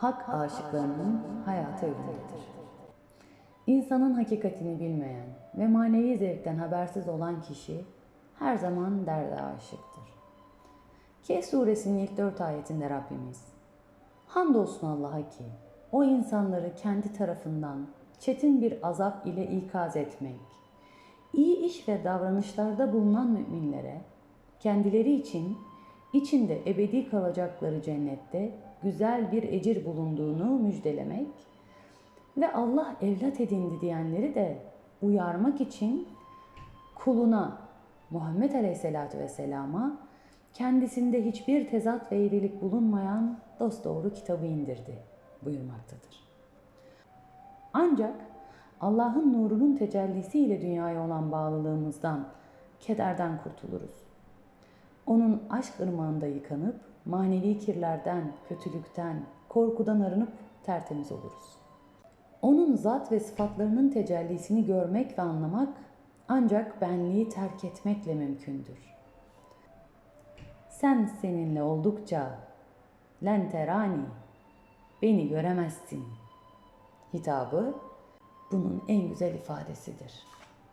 hak aşıklarının hayatı öyledir. İnsanın hakikatini bilmeyen ve manevi zevkten habersiz olan kişi her zaman derde aşıktır. Kehf suresinin ilk dört ayetinde Rabbimiz Hamdolsun Allah'a ki o insanları kendi tarafından çetin bir azap ile ikaz etmek, iyi iş ve davranışlarda bulunan müminlere kendileri için içinde ebedi kalacakları cennette güzel bir ecir bulunduğunu müjdelemek ve Allah evlat edindi diyenleri de uyarmak için kuluna Muhammed Aleyhisselatü Vesselam'a kendisinde hiçbir tezat ve eğrilik bulunmayan dosdoğru kitabı indirdi buyurmaktadır. Ancak Allah'ın nurunun tecellisiyle dünyaya olan bağlılığımızdan, kederden kurtuluruz. Onun aşk ırmağında yıkanıp manevi kirlerden, kötülükten, korkudan arınıp tertemiz oluruz. Onun zat ve sıfatlarının tecellisini görmek ve anlamak ancak benliği terk etmekle mümkündür. Sen seninle oldukça lenterani beni göremezsin hitabı bunun en güzel ifadesidir.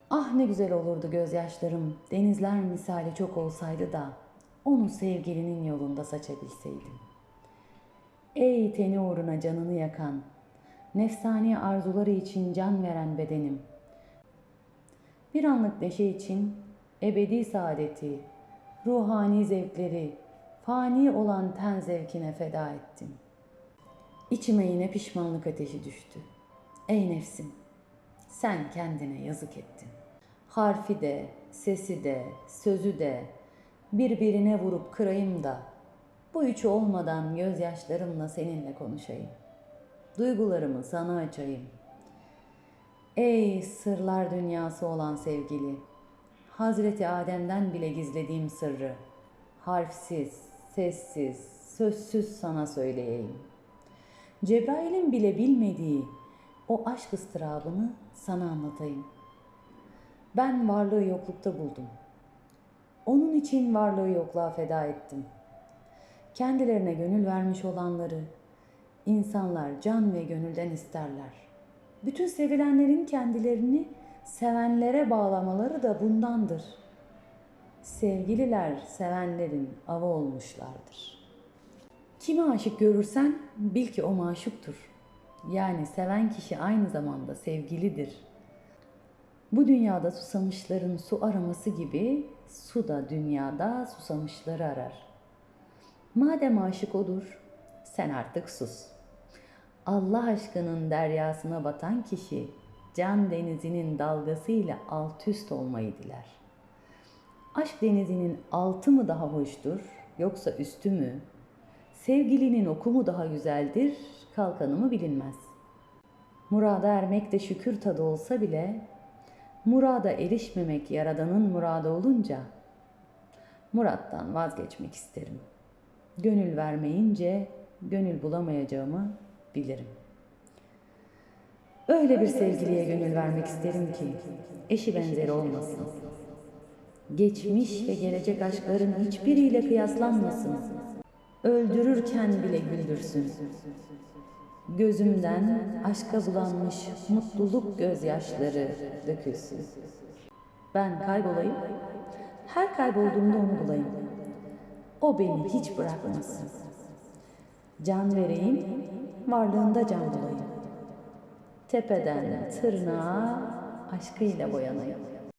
Ah ne güzel olurdu gözyaşlarım denizler misali çok olsaydı da onu sevgilinin yolunda saçabilseydim. Ey teni uğruna canını yakan, nefsani arzuları için can veren bedenim. Bir anlık neşe için ebedi saadeti, ruhani zevkleri, fani olan ten zevkine feda ettim. İçime yine pişmanlık ateşi düştü. Ey nefsim, sen kendine yazık ettin. Harfi de, sesi de, sözü de birbirine vurup kırayım da bu üçü olmadan gözyaşlarımla seninle konuşayım. Duygularımı sana açayım. Ey sırlar dünyası olan sevgili, Hazreti Adem'den bile gizlediğim sırrı harfsiz, sessiz, sözsüz sana söyleyeyim. Cebrail'in bile bilmediği o aşk ıstırabını sana anlatayım. Ben varlığı yoklukta buldum. Onun için varlığı yokluğa feda ettim. Kendilerine gönül vermiş olanları insanlar can ve gönülden isterler. Bütün sevilenlerin kendilerini sevenlere bağlamaları da bundandır. Sevgililer sevenlerin avı olmuşlardır. Kimi aşık görürsen bil ki o maşuktur. Yani seven kişi aynı zamanda sevgilidir. Bu dünyada susamışların su araması gibi su da dünyada susamışları arar. Madem aşık odur, sen artık sus. Allah aşkının deryasına batan kişi can denizinin dalgasıyla alt üst olmayı diler. Aşk denizinin altı mı daha hoştur yoksa üstü mü? Sevgilinin oku mu daha güzeldir, kalkanı mı bilinmez. Murada ermek de şükür tadı olsa bile murada erişmemek yaradanın muradı olunca murattan vazgeçmek isterim. Gönül vermeyince gönül bulamayacağımı bilirim. Öyle bir sevgiliye gönül vermek isterim ki eşi benzeri olmasın. Geçmiş ve gelecek aşkların hiçbiriyle kıyaslanmasın. Öldürürken bile güldürsün. Gözümden aşka bulanmış mutluluk gözyaşları dökülsün. Ben kaybolayım, her kaybolduğumda onu bulayım. O beni hiç bırakmasın. Can vereyim, varlığında can bulayım. Tepeden tırnağa aşkıyla boyanayım.